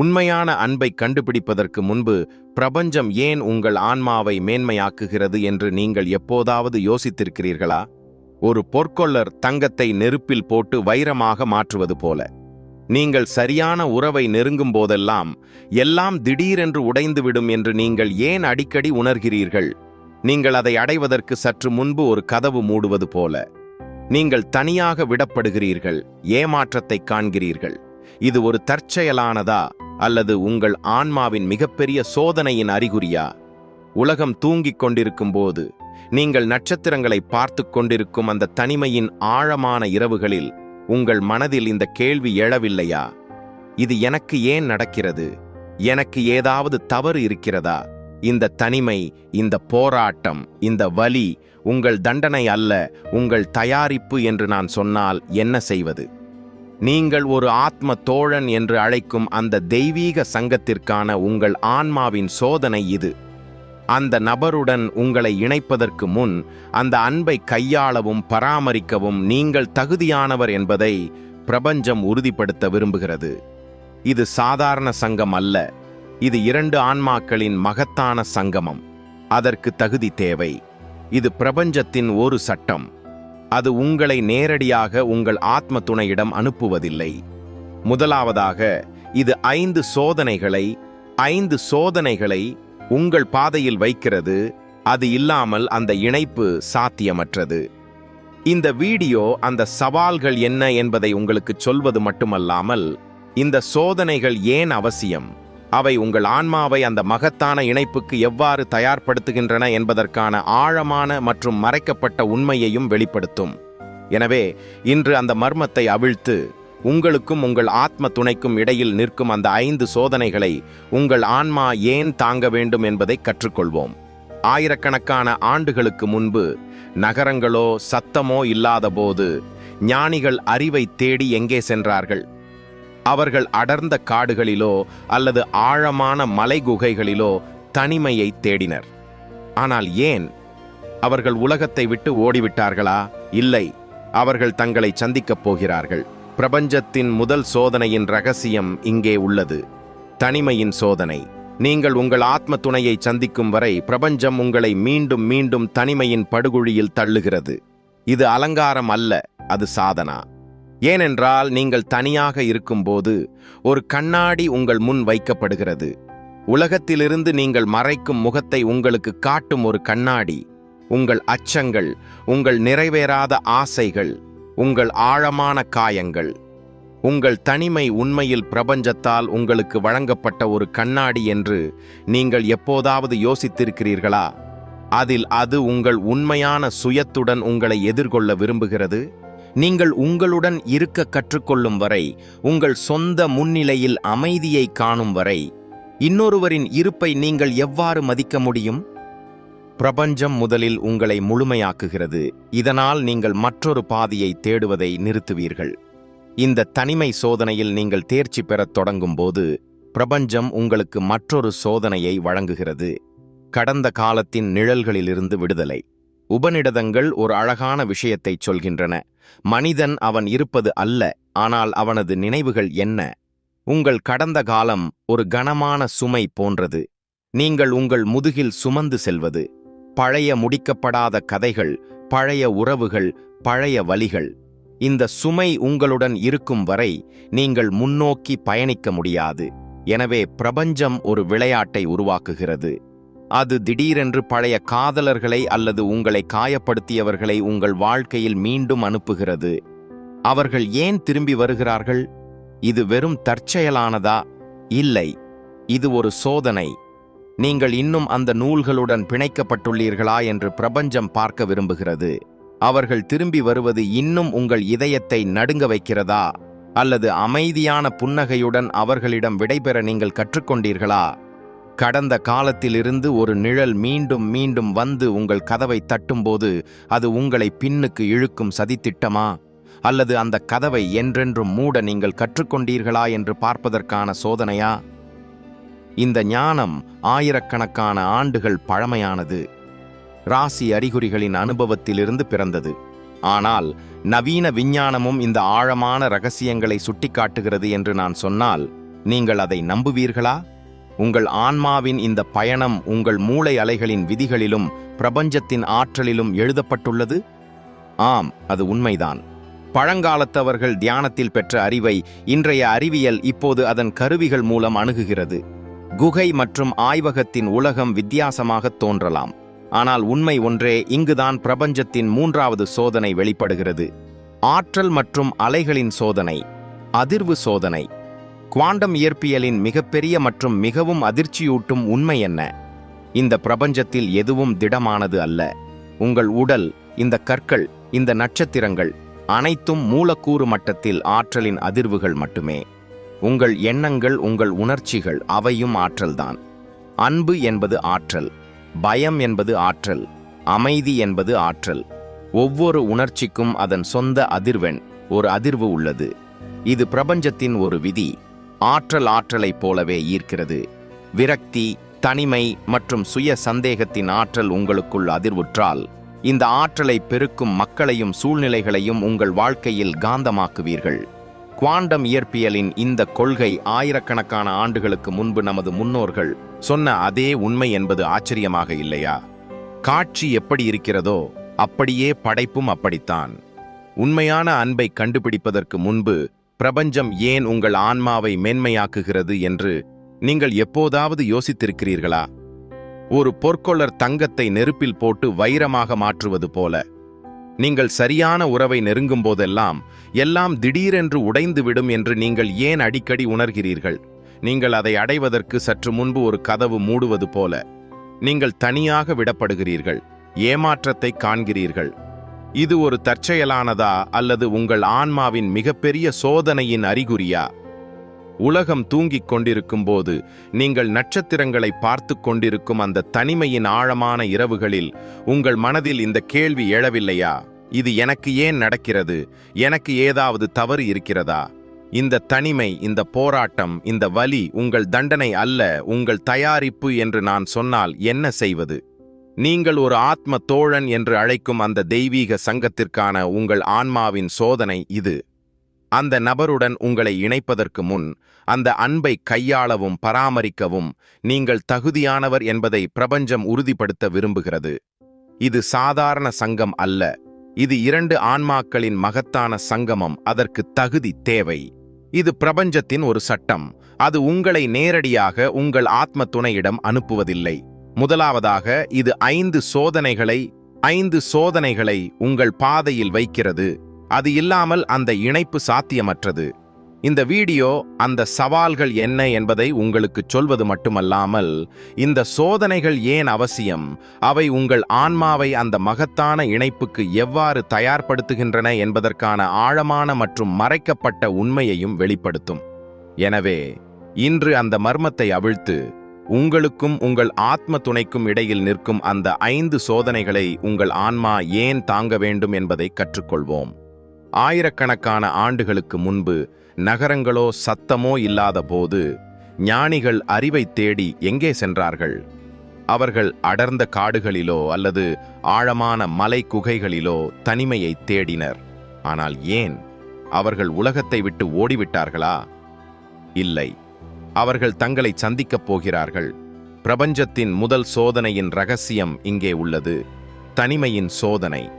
உண்மையான அன்பை கண்டுபிடிப்பதற்கு முன்பு பிரபஞ்சம் ஏன் உங்கள் ஆன்மாவை மேன்மையாக்குகிறது என்று நீங்கள் எப்போதாவது யோசித்திருக்கிறீர்களா? ஒரு பொற்கொள்ளர் தங்கத்தை நெருப்பில் போட்டு வைரமாக மாற்றுவது போல. நீங்கள் சரியான உறவை நெருங்கும் போதெல்லாம் எல்லாம் திடீரென்று உடைந்துவிடும் என்று நீங்கள் ஏன் அடிக்கடி உணர்கிறீர்கள்? நீங்கள் அதை அடைவதற்கு சற்று முன்பு ஒரு கதவு மூடுவது போல. நீங்கள் தனியாக விடப்படுகிறீர்கள் ஏமாற்றத்தை காண்கிறீர்கள். இது ஒரு தற்செயலானதா? அல்லது உங்கள் ஆன்மாவின் மிகப்பெரிய சோதனையின் அறிகுறியா? உலகம் தூங்கிக் கொண்டிருக்கும் போது நீங்கள் நட்சத்திரங்களை பார்த்து கொண்டிருக்கும் அந்த தனிமையின் ஆழமான இரவுகளில் உங்கள் மனதில் இந்த கேள்வி எழவில்லையா? இது எனக்கு ஏன் நடக்கிறது? எனக்கு ஏதாவது தவறு இருக்கிறதா? இந்த தனிமை இந்த போராட்டம் இந்த வலி உங்கள் தண்டனை அல்ல உங்கள் தயாரிப்பு என்று நான் சொன்னால் என்ன செய்வது? நீங்கள் ஒரு ஆத்ம தோழன் என்று அழைக்கும் அந்த தெய்வீக சங்கத்திற்கான உங்கள் ஆன்மாவின் சோதனை இது. அந்த நபருடன் உங்களை இணைப்பதற்கு முன் அந்த அன்பை கையாளவும் பராமரிக்கவும் நீங்கள் தகுதியானவர் என்பதை பிரபஞ்சம் உறுதிப்படுத்த விரும்புகிறது. இது சாதாரண சங்கம் அல்ல. இது இரண்டு ஆன்மாக்களின் மகத்தான சங்கமம். அதற்கு தகுதி தேவை. இது பிரபஞ்சத்தின் ஒரு சட்டம். அது உங்களை நேரடியாக உங்கள் ஆத்ம துணையிடம் அனுப்புவதில்லை. முதலாவதாக இது ஐந்து சோதனைகளை ஐந்து சோதனைகளை உங்கள் பாதையில் வைக்கிறது அது இல்லாமல் அந்த இணைப்பு சாத்தியமற்றது. இந்த வீடியோ அந்த சவால்கள் என்ன என்பதை உங்களுக்கு சொல்வது மட்டுமல்லாமல் இந்த சோதனைகள் ஏன் அவசியம்? அவை உங்கள் ஆன்மாவை அந்த மகத்தான இணைப்புக்கு எவ்வாறு தயார்படுத்துகின்றன என்பதற்கான ஆழமான மற்றும் மறைக்கப்பட்ட உண்மையையும் வெளிப்படுத்தும். எனவே இன்று அந்த மர்மத்தை அவிழ்த்து உங்களுக்கும் உங்கள் ஆத்ம துணைக்கும் இடையில் நிற்கும் அந்த ஐந்து சோதனைகளை உங்கள் ஆன்மா ஏன் தாங்க வேண்டும் என்பதை கற்றுக்கொள்வோம். ஆயிரக்கணக்கான ஆண்டுகளுக்கு முன்பு நகரங்களோ சத்தமோ இல்லாதபோது ஞானிகள் அறிவை தேடி எங்கே சென்றார்கள்? அவர்கள் அடர்ந்த காடுகளிலோ அல்லது ஆழமான மலை குகைகளிலோ தனிமையை தேடினர். ஆனால் ஏன்? அவர்கள் உலகத்தை விட்டு ஓடிவிட்டார்களா? இல்லை. அவர்கள் தங்களை சந்திக்கப் போகிறார்கள். பிரபஞ்சத்தின் முதல் சோதனையின் ரகசியம் இங்கே உள்ளது. தனிமையின் சோதனை. நீங்கள் உங்கள் ஆத்ம துணையை சந்திக்கும் வரை பிரபஞ்சம் உங்களை மீண்டும் மீண்டும் தனிமையின் படுகுழியில் தள்ளுகிறது. இது அலங்காரம் அல்ல அது சாதனா. ஏனென்றால் நீங்கள் தனியாக இருக்கும்போது ஒரு கண்ணாடி உங்கள் முன் வைக்கப்படுகிறது. உலகத்திலிருந்து நீங்கள் மறைக்கும் முகத்தை உங்களுக்கு காட்டும் ஒரு கண்ணாடி. உங்கள் அச்சங்கள் உங்கள் நிறைவேறாத ஆசைகள் உங்கள் ஆழமான காயங்கள். உங்கள் தனிமை உண்மையில் பிரபஞ்சத்தால் உங்களுக்கு வழங்கப்பட்ட ஒரு கண்ணாடி என்று நீங்கள் எப்போதாவது யோசித்திருக்கிறீர்களா? அதில் அது உங்கள் உண்மையான சுயத்துடன் உங்களை எதிர்கொள்ள விரும்புகிறது? நீங்கள் உங்களுடன் இருக்க கற்றுக்கொள்ளும் வரை உங்கள் சொந்த முன்னிலையில் அமைதியை காணும் வரை இன்னொருவரின் இருப்பை நீங்கள் எவ்வாறு மதிக்க முடியும்? பிரபஞ்சம் முதலில் உங்களை முழுமையாக்குகிறது. இதனால் நீங்கள் மற்றொரு பாதையை தேடுவதை நிறுத்துவீர்கள். இந்த தனிமை சோதனையில் நீங்கள் தேர்ச்சி பெறத் தொடங்கும்போது பிரபஞ்சம் உங்களுக்கு மற்றொரு சோதனையை வழங்குகிறது. கடந்த காலத்தின் நிழல்களிலிருந்து விடுதலை. உபநிடதங்கள் ஒரு அழகான விஷயத்தைச் சொல்கின்றன. மனிதன் அவன் இருப்பது அல்ல ஆனால் அவனது நினைவுகள் என்ன? உங்கள் கடந்த காலம் ஒரு கனமான சுமை போன்றது. நீங்கள் உங்கள் முதுகில் சுமந்து செல்வது. பழைய முடிக்கப்படாத கதைகள் பழைய உறவுகள் பழைய வலிகள் இந்த சுமை உங்களுடன் இருக்கும் வரை நீங்கள் முன்னோக்கி பயணிக்க முடியாது. எனவே பிரபஞ்சம் ஒரு விளையாட்டை உருவாக்குகிறது. அது திடீரென்று பழைய காதலர்களை அல்லது உங்களை காயப்படுத்தியவர்களை உங்கள் வாழ்க்கையில் மீண்டும் அனுப்புகிறது. அவர்கள் ஏன் திரும்பி வருகிறார்கள்? இது வெறும் தற்செயலானதா? இல்லை. இது ஒரு சோதனை. நீங்கள் இன்னும் அந்த நூல்களுடன் பிணைக்கப்பட்டுள்ளீர்களா என்று பிரபஞ்சம் பார்க்க விரும்புகிறது. அவர்கள் திரும்பி வருவது இன்னும் உங்கள் இதயத்தை நடுங்க வைக்கிறதா? அல்லது அமைதியான புன்னகையுடன் அவர்களிடம் விடைபெற நீங்கள் கற்றுக்கொண்டீர்களா? கடந்த காலத்திலிருந்து ஒரு நிழல் மீண்டும் மீண்டும் வந்து உங்கள் கதவை தட்டும்போது அது உங்களை பின்னுக்கு இழுக்கும் சதித்திட்டமா? அல்லது அந்த கதவை என்றென்றும் மூட நீங்கள் கற்றுக்கொண்டீர்களா என்று பார்ப்பதற்கான சோதனையா? இந்த ஞானம் ஆயிரக்கணக்கான ஆண்டுகள் பழமையானது. ராசி அறிகுறிகளின் அனுபவத்திலிருந்து பிறந்தது. ஆனால் நவீன விஞ்ஞானமும் இந்த ஆழமான ரகசியங்களை சுட்டிக்காட்டுகிறது என்று நான் சொன்னால் நீங்கள் அதை நம்புவீர்களா? உங்கள் ஆன்மாவின் இந்த பயணம் உங்கள் மூளை அலைகளின் விதிகளிலும் பிரபஞ்சத்தின் ஆற்றலிலும் எழுதப்பட்டுள்ளது? ஆம் அது உண்மைதான். பழங்காலத்தவர்கள் தியானத்தில் பெற்ற அறிவை இன்றைய அறிவியல் இப்போது அதன் கருவிகள் மூலம் அணுகுகிறது. குகை மற்றும் ஆய்வகத்தின் உலகம் வித்தியாசமாகத் தோன்றலாம். ஆனால் உண்மை ஒன்றே இங்குதான் பிரபஞ்சத்தின் மூன்றாவது சோதனை வெளிப்படுகிறது. ஆற்றல் மற்றும் அலைகளின் சோதனை அதிர்வு சோதனை. குவாண்டம் இயற்பியலின் மிகப்பெரிய மற்றும் மிகவும் அதிர்ச்சியூட்டும் உண்மை என்ன? இந்த பிரபஞ்சத்தில் எதுவும் திடமானது அல்ல. உங்கள் உடல் இந்த கற்கள் இந்த நட்சத்திரங்கள் அனைத்தும் மூலக்கூறு மட்டத்தில் ஆற்றலின் அதிர்வுகள் மட்டுமே. உங்கள் எண்ணங்கள் உங்கள் உணர்ச்சிகள் அவையும் ஆற்றல்தான். அன்பு என்பது ஆற்றல் பயம் என்பது ஆற்றல் அமைதி என்பது ஆற்றல். ஒவ்வொரு உணர்ச்சிக்கும் அதன் சொந்த அதிர்வெண் ஒரு அதிர்வு உள்ளது. இது பிரபஞ்சத்தின் ஒரு விதி. ஆற்றல் ஆற்றலைப் போலவே ஈர்க்கிறது. விரக்தி தனிமை மற்றும் சுய சந்தேகத்தின் ஆற்றல் உங்களுக்குள் அதிர்வுற்றால் இந்த ஆற்றலை பெருக்கும் மக்களையும் சூழ்நிலைகளையும் உங்கள் வாழ்க்கையில் காந்தமாக்குவீர்கள். குவாண்டம் இயற்பியலின் இந்த கொள்கை ஆயிரக்கணக்கான ஆண்டுகளுக்கு முன்பு நமது முன்னோர்கள் சொன்ன அதே உண்மை என்பது ஆச்சரியமாக இல்லையா? காட்சி எப்படி இருக்கிறதோ அப்படியே படைப்பும் அப்படித்தான். உண்மையான அன்பை கண்டுபிடிப்பதற்கு முன்பு பிரபஞ்சம் ஏன் உங்கள் ஆன்மாவை மேன்மையாக்குகிறது என்று நீங்கள் எப்போதாவது யோசித்திருக்கிறீர்களா? ஒரு பொற்கொள்ளர் தங்கத்தை நெருப்பில் போட்டு வைரமாக மாற்றுவது போல. நீங்கள் சரியான உறவை நெருங்கும் போதெல்லாம் எல்லாம் திடீரென்று உடைந்துவிடும் என்று நீங்கள் ஏன் அடிக்கடி உணர்கிறீர்கள்? நீங்கள் அதை அடைவதற்கு சற்று முன்பு ஒரு கதவு மூடுவது போல. நீங்கள் தனியாக விடப்படுகிறீர்கள் ஏமாற்றத்தை காண்கிறீர்கள். இது ஒரு தற்செயலானதா அல்லது உங்கள் ஆன்மாவின் மிகப்பெரிய சோதனையின் அறிகுறியா? உலகம் தூங்கிக் கொண்டிருக்கும் போது நீங்கள் நட்சத்திரங்களை பார்த்து கொண்டிருக்கும் அந்த தனிமையின் ஆழமான இரவுகளில் உங்கள் மனதில் இந்த கேள்வி எழவில்லையா? இது எனக்கு ஏன் நடக்கிறது? எனக்கு ஏதாவது தவறு இருக்கிறதா? இந்த தனிமை இந்த போராட்டம் இந்த வலி உங்கள் தண்டனை அல்ல உங்கள் தயாரிப்பு என்று நான் சொன்னால் என்ன செய்வது? நீங்கள் ஒரு ஆத்ம தோழன் என்று அழைக்கும் அந்த தெய்வீக சங்கத்திற்கான உங்கள் ஆன்மாவின் சோதனை இது. அந்த நபருடன் உங்களை இணைப்பதற்கு முன் அந்த அன்பை கையாளவும் பராமரிக்கவும் நீங்கள் தகுதியானவர் என்பதை பிரபஞ்சம் உறுதிப்படுத்த விரும்புகிறது. இது சாதாரண சங்கம் அல்ல. இது இரண்டு ஆன்மாக்களின் மகத்தான சங்கமம். அதற்கு தகுதி தேவை. இது பிரபஞ்சத்தின் ஒரு சட்டம். அது உங்களை நேரடியாக உங்கள் ஆத்ம துணையிடம் அனுப்புவதில்லை. முதலாவதாக இது ஐந்து சோதனைகளை ஐந்து சோதனைகளை உங்கள் பாதையில் வைக்கிறது. அது இல்லாமல் அந்த இணைப்பு சாத்தியமற்றது. இந்த வீடியோ அந்த சவால்கள் என்ன என்பதை உங்களுக்கு சொல்வது மட்டுமல்லாமல் இந்த சோதனைகள் ஏன் அவசியம்? அவை உங்கள் ஆன்மாவை அந்த மகத்தான இணைப்புக்கு எவ்வாறு தயார்படுத்துகின்றன என்பதற்கான ஆழமான மற்றும் மறைக்கப்பட்ட உண்மையையும் வெளிப்படுத்தும். எனவே இன்று அந்த மர்மத்தை அவிழ்த்து உங்களுக்கும் உங்கள் ஆத்ம துணைக்கும் இடையில் நிற்கும் அந்த ஐந்து சோதனைகளை உங்கள் ஆன்மா ஏன் தாங்க வேண்டும் என்பதை கற்றுக்கொள்வோம். ஆயிரக்கணக்கான ஆண்டுகளுக்கு முன்பு நகரங்களோ சத்தமோ இல்லாத போது ஞானிகள் அறிவை தேடி எங்கே சென்றார்கள்? அவர்கள் அடர்ந்த காடுகளிலோ அல்லது ஆழமான மலை குகைகளிலோ தனிமையை தேடினர். ஆனால் ஏன்? அவர்கள் உலகத்தை விட்டு ஓடிவிட்டார்களா? இல்லை. அவர்கள் தங்களை சந்திக்கப் போகிறார்கள். பிரபஞ்சத்தின் முதல் சோதனையின் ரகசியம் இங்கே உள்ளது. தனிமையின் சோதனை.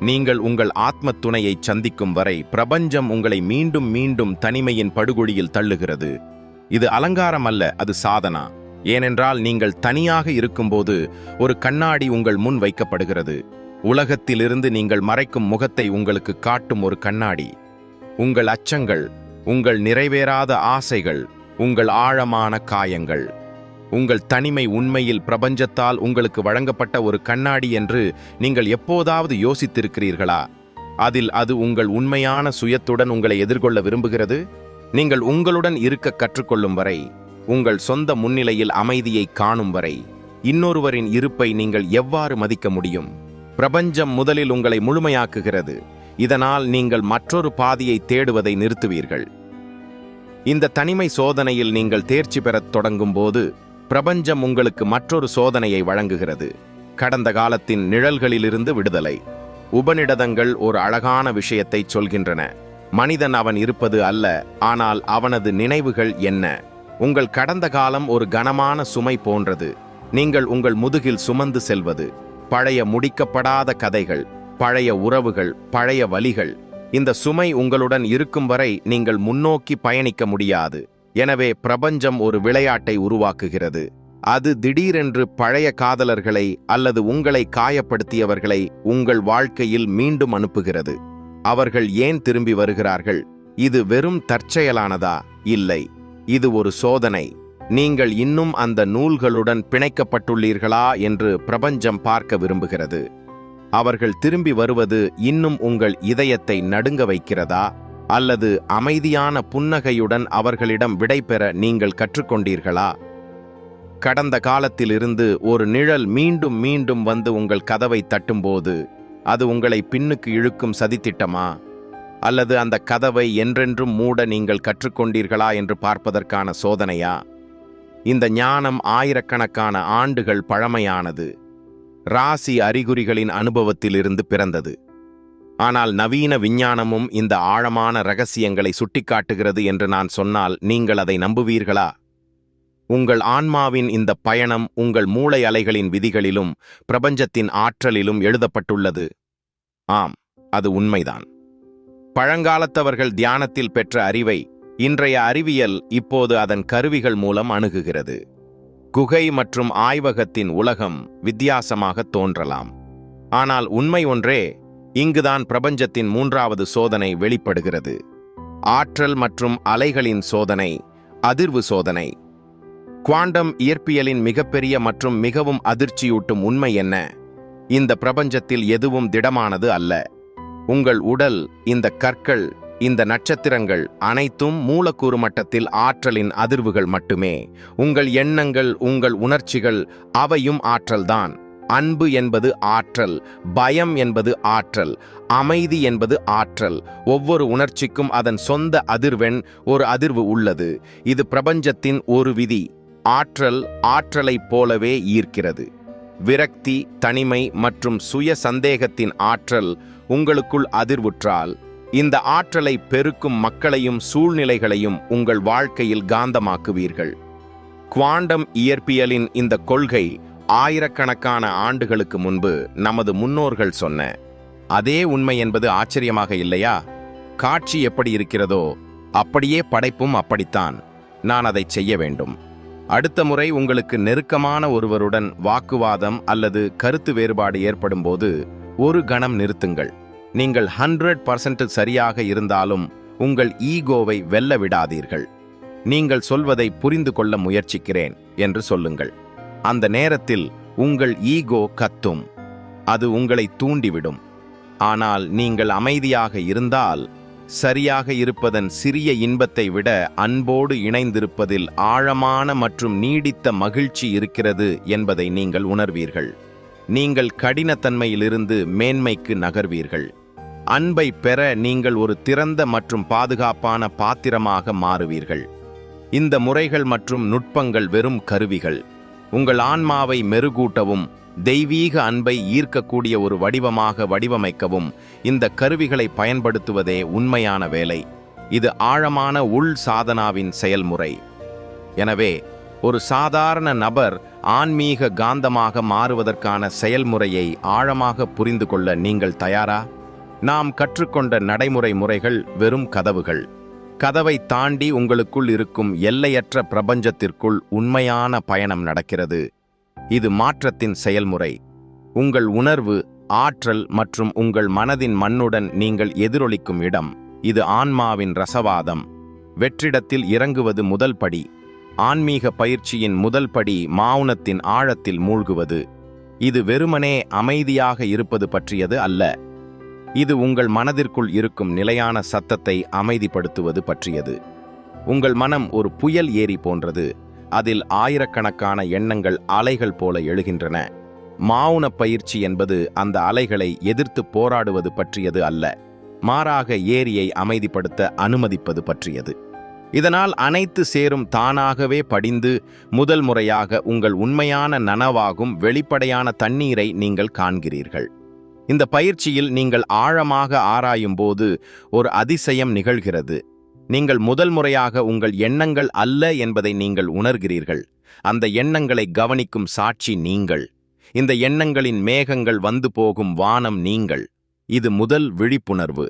நீங்கள் உங்கள் ஆத்ம துணையை சந்திக்கும் வரை பிரபஞ்சம் உங்களை மீண்டும் மீண்டும் தனிமையின் படுகொழியில் தள்ளுகிறது. இது அலங்காரம் அல்ல அது சாதனா. ஏனென்றால் நீங்கள் தனியாக இருக்கும்போது ஒரு கண்ணாடி உங்கள் முன் வைக்கப்படுகிறது. உலகத்திலிருந்து நீங்கள் மறைக்கும் முகத்தை உங்களுக்கு காட்டும் ஒரு கண்ணாடி. உங்கள் அச்சங்கள் உங்கள் நிறைவேறாத ஆசைகள் உங்கள் ஆழமான காயங்கள். உங்கள் தனிமை உண்மையில் பிரபஞ்சத்தால் உங்களுக்கு வழங்கப்பட்ட ஒரு கண்ணாடி என்று நீங்கள் எப்போதாவது யோசித்திருக்கிறீர்களா? அதில் அது உங்கள் உண்மையான சுயத்துடன் உங்களை எதிர்கொள்ள விரும்புகிறது? நீங்கள் உங்களுடன் இருக்க கற்றுக்கொள்ளும் வரை உங்கள் சொந்த முன்னிலையில் அமைதியை காணும் வரை இன்னொருவரின் இருப்பை நீங்கள் எவ்வாறு மதிக்க முடியும்? பிரபஞ்சம் முதலில் உங்களை முழுமையாக்குகிறது. இதனால் நீங்கள் மற்றொரு பாதையை தேடுவதை நிறுத்துவீர்கள். இந்த தனிமை சோதனையில் நீங்கள் தேர்ச்சி பெறத் தொடங்கும் போது பிரபஞ்சம் உங்களுக்கு மற்றொரு சோதனையை வழங்குகிறது. கடந்த காலத்தின் நிழல்களிலிருந்து விடுதலை. உபநிடதங்கள் ஒரு அழகான விஷயத்தை சொல்கின்றன. மனிதன் அவன் இருப்பது அல்ல ஆனால் அவனது நினைவுகள் என்ன? உங்கள் கடந்த காலம் ஒரு கனமான சுமை போன்றது. நீங்கள் உங்கள் முதுகில் சுமந்து செல்வது. பழைய முடிக்கப்படாத கதைகள் பழைய உறவுகள் பழைய வலிகள் இந்த சுமை உங்களுடன் இருக்கும் வரை நீங்கள் முன்னோக்கி பயணிக்க முடியாது. எனவே பிரபஞ்சம் ஒரு விளையாட்டை உருவாக்குகிறது. அது திடீரென்று பழைய காதலர்களை அல்லது உங்களை காயப்படுத்தியவர்களை உங்கள் வாழ்க்கையில் மீண்டும் அனுப்புகிறது. அவர்கள் ஏன் திரும்பி வருகிறார்கள்? இது வெறும் தற்செயலானதா? இல்லை. இது ஒரு சோதனை. நீங்கள் இன்னும் அந்த நூல்களுடன் பிணைக்கப்பட்டுள்ளீர்களா என்று பிரபஞ்சம் பார்க்க விரும்புகிறது. அவர்கள் திரும்பி வருவது இன்னும் உங்கள் இதயத்தை நடுங்க வைக்கிறதா? அல்லது அமைதியான புன்னகையுடன் அவர்களிடம் விடைபெற நீங்கள் கற்றுக்கொண்டீர்களா? கடந்த காலத்திலிருந்து ஒரு நிழல் மீண்டும் மீண்டும் வந்து உங்கள் கதவை தட்டும்போது அது உங்களை பின்னுக்கு இழுக்கும் சதித்திட்டமா? அல்லது அந்த கதவை என்றென்றும் மூட நீங்கள் கற்றுக்கொண்டீர்களா என்று பார்ப்பதற்கான சோதனையா? இந்த ஞானம் ஆயிரக்கணக்கான ஆண்டுகள் பழமையானது. ராசி அறிகுறிகளின் அனுபவத்திலிருந்து பிறந்தது. ஆனால் நவீன விஞ்ஞானமும் இந்த ஆழமான ரகசியங்களை சுட்டிக்காட்டுகிறது என்று நான் சொன்னால் நீங்கள் அதை நம்புவீர்களா? உங்கள் ஆன்மாவின் இந்த பயணம் உங்கள் மூளை அலைகளின் விதிகளிலும் பிரபஞ்சத்தின் ஆற்றலிலும் எழுதப்பட்டுள்ளது. ஆம் அது உண்மைதான். பழங்காலத்தவர்கள் தியானத்தில் பெற்ற அறிவை இன்றைய அறிவியல் இப்போது அதன் கருவிகள் மூலம் அணுகுகிறது. குகை மற்றும் ஆய்வகத்தின் உலகம் வித்தியாசமாக தோன்றலாம். ஆனால் உண்மை ஒன்றே இங்குதான் பிரபஞ்சத்தின் மூன்றாவது சோதனை வெளிப்படுகிறது. ஆற்றல் மற்றும் அலைகளின் சோதனை அதிர்வு சோதனை. குவாண்டம் இயற்பியலின் மிகப்பெரிய மற்றும் மிகவும் அதிர்ச்சியூட்டும் உண்மை என்ன? இந்த பிரபஞ்சத்தில் எதுவும் திடமானது அல்ல. உங்கள் உடல் இந்த கற்கள் இந்த நட்சத்திரங்கள் அனைத்தும் மூலக்கூறு மட்டத்தில் ஆற்றலின் அதிர்வுகள் மட்டுமே. உங்கள் எண்ணங்கள் உங்கள் உணர்ச்சிகள் அவையும் ஆற்றல்தான். அன்பு என்பது ஆற்றல் பயம் என்பது ஆற்றல் அமைதி என்பது ஆற்றல். ஒவ்வொரு உணர்ச்சிக்கும் அதன் சொந்த அதிர்வெண் ஒரு அதிர்வு உள்ளது. இது பிரபஞ்சத்தின் ஒரு விதி ஆற்றல் ஆற்றலைப் போலவே ஈர்க்கிறது. விரக்தி தனிமை மற்றும் சுய சந்தேகத்தின் ஆற்றல் உங்களுக்குள் அதிர்வுற்றால் இந்த ஆற்றலை பெருக்கும் மக்களையும் சூழ்நிலைகளையும் உங்கள் வாழ்க்கையில் காந்தமாக்குவீர்கள். குவாண்டம் இயற்பியலின் இந்த கொள்கை ஆயிரக்கணக்கான ஆண்டுகளுக்கு முன்பு நமது முன்னோர்கள் சொன்ன அதே உண்மை என்பது ஆச்சரியமாக இல்லையா? காட்சி எப்படி இருக்கிறதோ அப்படியே படைப்பும் அப்படித்தான். நான் அதை செய்ய வேண்டும். அடுத்த முறை உங்களுக்கு நெருக்கமான ஒருவருடன் வாக்குவாதம் அல்லது கருத்து வேறுபாடு ஏற்படும்போது ஒரு கணம் நிறுத்துங்கள். நீங்கள் ஹண்ட்ரட் பர்சன்ட் சரியாக இருந்தாலும் உங்கள் ஈகோவை வெல்ல விடாதீர்கள். நீங்கள் சொல்வதை புரிந்து கொள்ள முயற்சிக்கிறேன் என்று சொல்லுங்கள். அந்த நேரத்தில் உங்கள் ஈகோ கத்தும். அது உங்களை தூண்டிவிடும். ஆனால் நீங்கள் அமைதியாக இருந்தால் சரியாக இருப்பதன் சிறிய இன்பத்தை விட அன்போடு இணைந்திருப்பதில் ஆழமான மற்றும் நீடித்த மகிழ்ச்சி இருக்கிறது என்பதை நீங்கள் உணர்வீர்கள். நீங்கள் கடினத்தன்மையிலிருந்து மேன்மைக்கு நகர்வீர்கள். அன்பை பெற நீங்கள் ஒரு திறந்த மற்றும் பாதுகாப்பான பாத்திரமாக மாறுவீர்கள். இந்த முறைகள் மற்றும் நுட்பங்கள் வெறும் கருவிகள். உங்கள் ஆன்மாவை மெருகூட்டவும் தெய்வீக அன்பை ஈர்க்கக்கூடிய ஒரு வடிவமாக வடிவமைக்கவும் இந்த கருவிகளை பயன்படுத்துவதே உண்மையான வேலை. இது ஆழமான உள் சாதனாவின் செயல்முறை. எனவே ஒரு சாதாரண நபர் ஆன்மீக காந்தமாக மாறுவதற்கான செயல்முறையை ஆழமாக புரிந்து கொள்ள நீங்கள் தயாரா? நாம் கற்றுக்கொண்ட நடைமுறை முறைகள் வெறும் கதவுகள். கதவை தாண்டி உங்களுக்குள் இருக்கும் எல்லையற்ற பிரபஞ்சத்திற்குள் உண்மையான பயணம் நடக்கிறது. இது மாற்றத்தின் செயல்முறை. உங்கள் உணர்வு ஆற்றல் மற்றும் உங்கள் மனதின் மண்ணுடன் நீங்கள் எதிரொலிக்கும் இடம். இது ஆன்மாவின் ரசவாதம். வெற்றிடத்தில் இறங்குவது முதல் படி. ஆன்மீக பயிற்சியின் முதல் படி மௌனத்தின் ஆழத்தில் மூழ்குவது. இது வெறுமனே அமைதியாக இருப்பது பற்றியது அல்ல. இது உங்கள் மனதிற்குள் இருக்கும் நிலையான சத்தத்தை அமைதிப்படுத்துவது பற்றியது. உங்கள் மனம் ஒரு புயல் ஏரி போன்றது. அதில் ஆயிரக்கணக்கான எண்ணங்கள் அலைகள் போல எழுகின்றன. மௌன பயிற்சி என்பது அந்த அலைகளை எதிர்த்து போராடுவது பற்றியது அல்ல. மாறாக ஏரியை அமைதிப்படுத்த அனுமதிப்பது பற்றியது. இதனால் அனைத்து சேரும் தானாகவே படிந்து முதல் முறையாக உங்கள் உண்மையான நனவாகும் வெளிப்படையான தண்ணீரை நீங்கள் காண்கிறீர்கள். இந்த பயிற்சியில் நீங்கள் ஆழமாக ஆராயும் போது ஒரு அதிசயம் நிகழ்கிறது. நீங்கள் முதல் முறையாக உங்கள் எண்ணங்கள் அல்ல என்பதை நீங்கள் உணர்கிறீர்கள். அந்த எண்ணங்களை கவனிக்கும் சாட்சி நீங்கள். இந்த எண்ணங்களின் மேகங்கள் வந்து போகும் வானம் நீங்கள். இது முதல் விழிப்புணர்வு.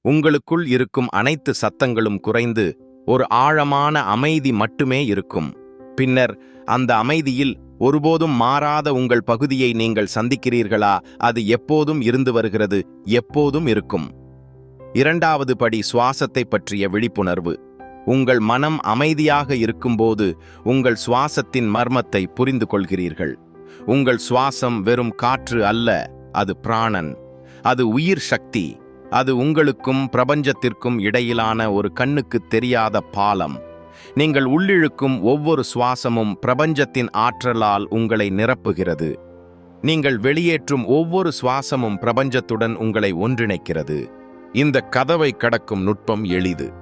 உங்களுக்குள் இருக்கும் அனைத்து சத்தங்களும் குறைந்து ஒரு ஆழமான அமைதி மட்டுமே இருக்கும். பின்னர் அந்த அமைதியில் ஒருபோதும் மாறாத உங்கள் பகுதியை நீங்கள் சந்திக்கிறீர்களா? அது எப்போதும் இருந்து வருகிறது எப்போதும் இருக்கும். இரண்டாவது படி சுவாசத்தை பற்றிய விழிப்புணர்வு. உங்கள் மனம் அமைதியாக இருக்கும்போது உங்கள் சுவாசத்தின் மர்மத்தை புரிந்து கொள்கிறீர்கள். உங்கள் சுவாசம் வெறும் காற்று அல்ல அது பிராணன். அது உயிர் சக்தி. அது உங்களுக்கும் பிரபஞ்சத்திற்கும் இடையிலான ஒரு கண்ணுக்குத் தெரியாத பாலம். நீங்கள் உள்ளிழுக்கும் ஒவ்வொரு சுவாசமும் பிரபஞ்சத்தின் ஆற்றலால் உங்களை நிரப்புகிறது. நீங்கள் வெளியேற்றும் ஒவ்வொரு சுவாசமும் பிரபஞ்சத்துடன் உங்களை ஒன்றிணைக்கிறது. இந்த கதவை கடக்கும் நுட்பம் எளிது.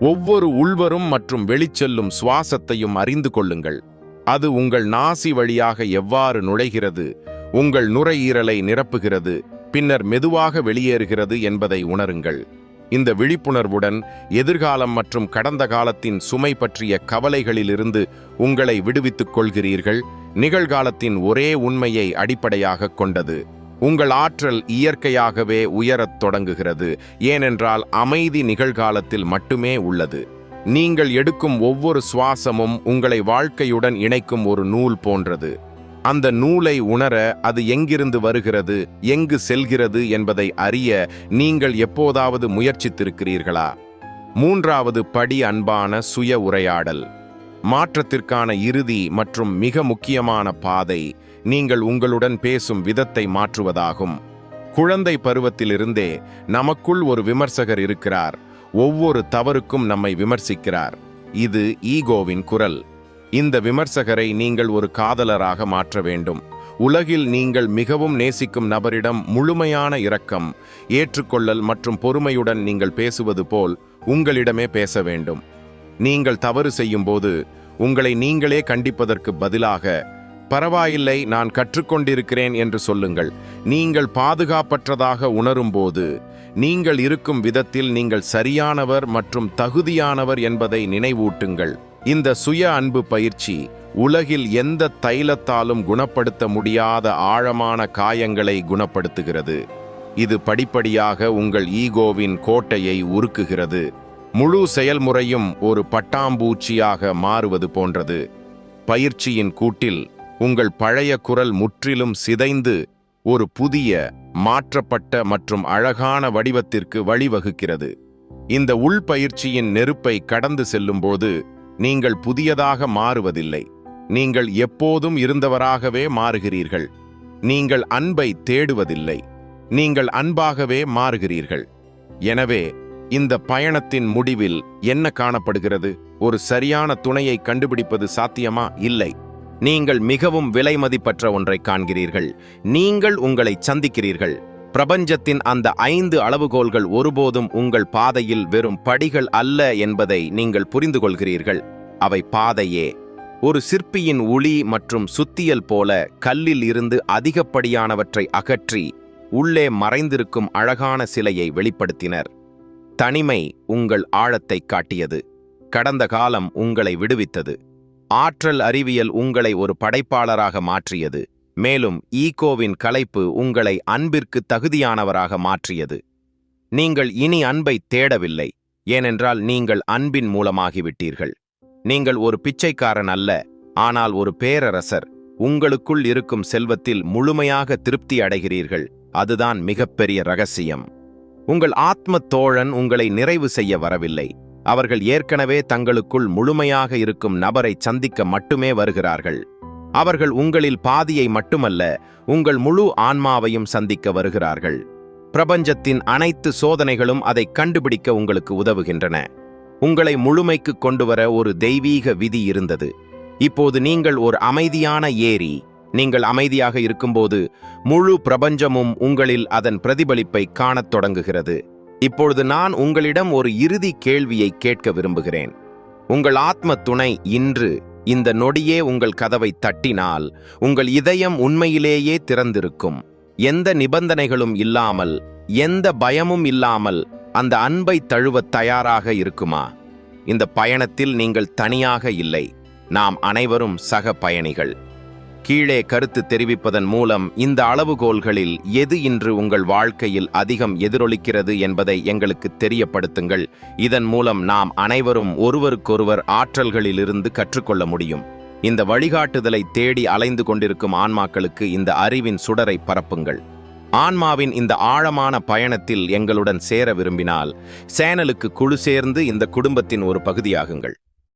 ஒவ்வொரு உள்வரும் மற்றும் வெளிச்செல்லும் சுவாசத்தையும் அறிந்து கொள்ளுங்கள். அது உங்கள் நாசி வழியாக எவ்வாறு நுழைகிறது உங்கள் நுரையீரலை நிரப்புகிறது பின்னர் மெதுவாக வெளியேறுகிறது என்பதை உணருங்கள். இந்த விழிப்புணர்வுடன் எதிர்காலம் மற்றும் கடந்த காலத்தின் சுமை பற்றிய கவலைகளிலிருந்து உங்களை விடுவித்துக் கொள்கிறீர்கள். நிகழ்காலத்தின் ஒரே உண்மையை அடிப்படையாகக் கொண்டது. உங்கள் ஆற்றல் இயற்கையாகவே உயரத் தொடங்குகிறது. ஏனென்றால் அமைதி நிகழ்காலத்தில் மட்டுமே உள்ளது. நீங்கள் எடுக்கும் ஒவ்வொரு சுவாசமும் உங்களை வாழ்க்கையுடன் இணைக்கும் ஒரு நூல் போன்றது. அந்த நூலை உணர அது எங்கிருந்து வருகிறது எங்கு செல்கிறது என்பதை அறிய நீங்கள் எப்போதாவது முயற்சித்திருக்கிறீர்களா? மூன்றாவது படி அன்பான சுய உரையாடல். மாற்றத்திற்கான இறுதி மற்றும் மிக முக்கியமான பாதை நீங்கள் உங்களுடன் பேசும் விதத்தை மாற்றுவதாகும். குழந்தை பருவத்திலிருந்தே நமக்குள் ஒரு விமர்சகர் இருக்கிறார். ஒவ்வொரு தவறுக்கும் நம்மை விமர்சிக்கிறார். இது ஈகோவின் குரல். இந்த விமர்சகரை நீங்கள் ஒரு காதலராக மாற்ற வேண்டும். உலகில் நீங்கள் மிகவும் நேசிக்கும் நபரிடம் முழுமையான இரக்கம் ஏற்றுக்கொள்ளல் மற்றும் பொறுமையுடன் நீங்கள் பேசுவது போல் உங்களிடமே பேச வேண்டும். நீங்கள் தவறு செய்யும்போது உங்களை நீங்களே கண்டிப்பதற்கு பதிலாக பரவாயில்லை நான் கற்றுக்கொண்டிருக்கிறேன் என்று சொல்லுங்கள். நீங்கள் பாதுகாப்பற்றதாக உணரும்போது நீங்கள் இருக்கும் விதத்தில் நீங்கள் சரியானவர் மற்றும் தகுதியானவர் என்பதை நினைவூட்டுங்கள். இந்த சுய அன்பு பயிற்சி உலகில் எந்த தைலத்தாலும் குணப்படுத்த முடியாத ஆழமான காயங்களை குணப்படுத்துகிறது. இது படிப்படியாக உங்கள் ஈகோவின் கோட்டையை உருக்குகிறது. முழு செயல்முறையும் ஒரு பட்டாம்பூச்சியாக மாறுவது போன்றது. பயிற்சியின் கூட்டில் உங்கள் பழைய குரல் முற்றிலும் சிதைந்து ஒரு புதிய மாற்றப்பட்ட மற்றும் அழகான வடிவத்திற்கு வழிவகுக்கிறது. இந்த உள்பயிற்சியின் நெருப்பை கடந்து செல்லும்போது நீங்கள் புதியதாக மாறுவதில்லை. நீங்கள் எப்போதும் இருந்தவராகவே மாறுகிறீர்கள். நீங்கள் அன்பை தேடுவதில்லை. நீங்கள் அன்பாகவே மாறுகிறீர்கள். எனவே இந்த பயணத்தின் முடிவில் என்ன காணப்படுகிறது? ஒரு சரியான துணையை கண்டுபிடிப்பது சாத்தியமா? இல்லை. நீங்கள் மிகவும் விலைமதிப்பற்ற ஒன்றை காண்கிறீர்கள். நீங்கள் உங்களை சந்திக்கிறீர்கள். பிரபஞ்சத்தின் அந்த ஐந்து அளவுகோல்கள் ஒருபோதும் உங்கள் பாதையில் வெறும் படிகள் அல்ல என்பதை நீங்கள் புரிந்து கொள்கிறீர்கள் அவை பாதையே. ஒரு சிற்பியின் உளி மற்றும் சுத்தியல் போல கல்லில் இருந்து அதிகப்படியானவற்றை அகற்றி உள்ளே மறைந்திருக்கும் அழகான சிலையை வெளிப்படுத்தினர். தனிமை உங்கள் ஆழத்தை காட்டியது. கடந்த காலம் உங்களை விடுவித்தது. ஆற்றல் அறிவியல் உங்களை ஒரு படைப்பாளராக மாற்றியது. மேலும் ஈகோவின் கலைப்பு உங்களை அன்பிற்கு தகுதியானவராக மாற்றியது. நீங்கள் இனி அன்பை தேடவில்லை ஏனென்றால் நீங்கள் அன்பின் மூலமாகிவிட்டீர்கள். நீங்கள் ஒரு பிச்சைக்காரன் அல்ல ஆனால் ஒரு பேரரசர். உங்களுக்குள் இருக்கும் செல்வத்தில் முழுமையாக திருப்தி அடைகிறீர்கள் அதுதான் மிகப்பெரிய ரகசியம். உங்கள் ஆத்ம தோழன் உங்களை நிறைவு செய்ய வரவில்லை. அவர்கள் ஏற்கனவே தங்களுக்குள் முழுமையாக இருக்கும் நபரை சந்திக்க மட்டுமே வருகிறார்கள். அவர்கள் உங்களில் பாதியை மட்டுமல்ல உங்கள் முழு ஆன்மாவையும் சந்திக்க வருகிறார்கள். பிரபஞ்சத்தின் அனைத்து சோதனைகளும் அதை கண்டுபிடிக்க உங்களுக்கு உதவுகின்றன. உங்களை முழுமைக்கு கொண்டுவர ஒரு தெய்வீக விதி இருந்தது. இப்போது நீங்கள் ஒரு அமைதியான ஏரி நீங்கள் அமைதியாக இருக்கும்போது முழு பிரபஞ்சமும் உங்களில் அதன் பிரதிபலிப்பை காணத் தொடங்குகிறது. இப்பொழுது நான் உங்களிடம் ஒரு இறுதி கேள்வியை கேட்க விரும்புகிறேன். உங்கள் ஆத்ம துணை இன்று இந்த நொடியே உங்கள் கதவை தட்டினால் உங்கள் இதயம் உண்மையிலேயே திறந்திருக்கும். எந்த நிபந்தனைகளும் இல்லாமல் எந்த பயமும் இல்லாமல் அந்த அன்பை தழுவ தயாராக இருக்குமா? இந்த பயணத்தில் நீங்கள் தனியாக இல்லை. நாம் அனைவரும் சக பயணிகள். கீழே கருத்து தெரிவிப்பதன் மூலம் இந்த அளவுகோல்களில் எது இன்று உங்கள் வாழ்க்கையில் அதிகம் எதிரொலிக்கிறது என்பதை எங்களுக்கு தெரியப்படுத்துங்கள். இதன் மூலம் நாம் அனைவரும் ஒருவருக்கொருவர் ஆற்றல்களிலிருந்து கற்றுக்கொள்ள முடியும். இந்த வழிகாட்டுதலை தேடி அலைந்து கொண்டிருக்கும் ஆன்மாக்களுக்கு இந்த அறிவின் சுடரை பரப்புங்கள். ஆன்மாவின் இந்த ஆழமான பயணத்தில் எங்களுடன் சேர விரும்பினால் சேனலுக்கு குழு சேர்ந்து இந்த குடும்பத்தின் ஒரு பகுதியாகுங்கள்.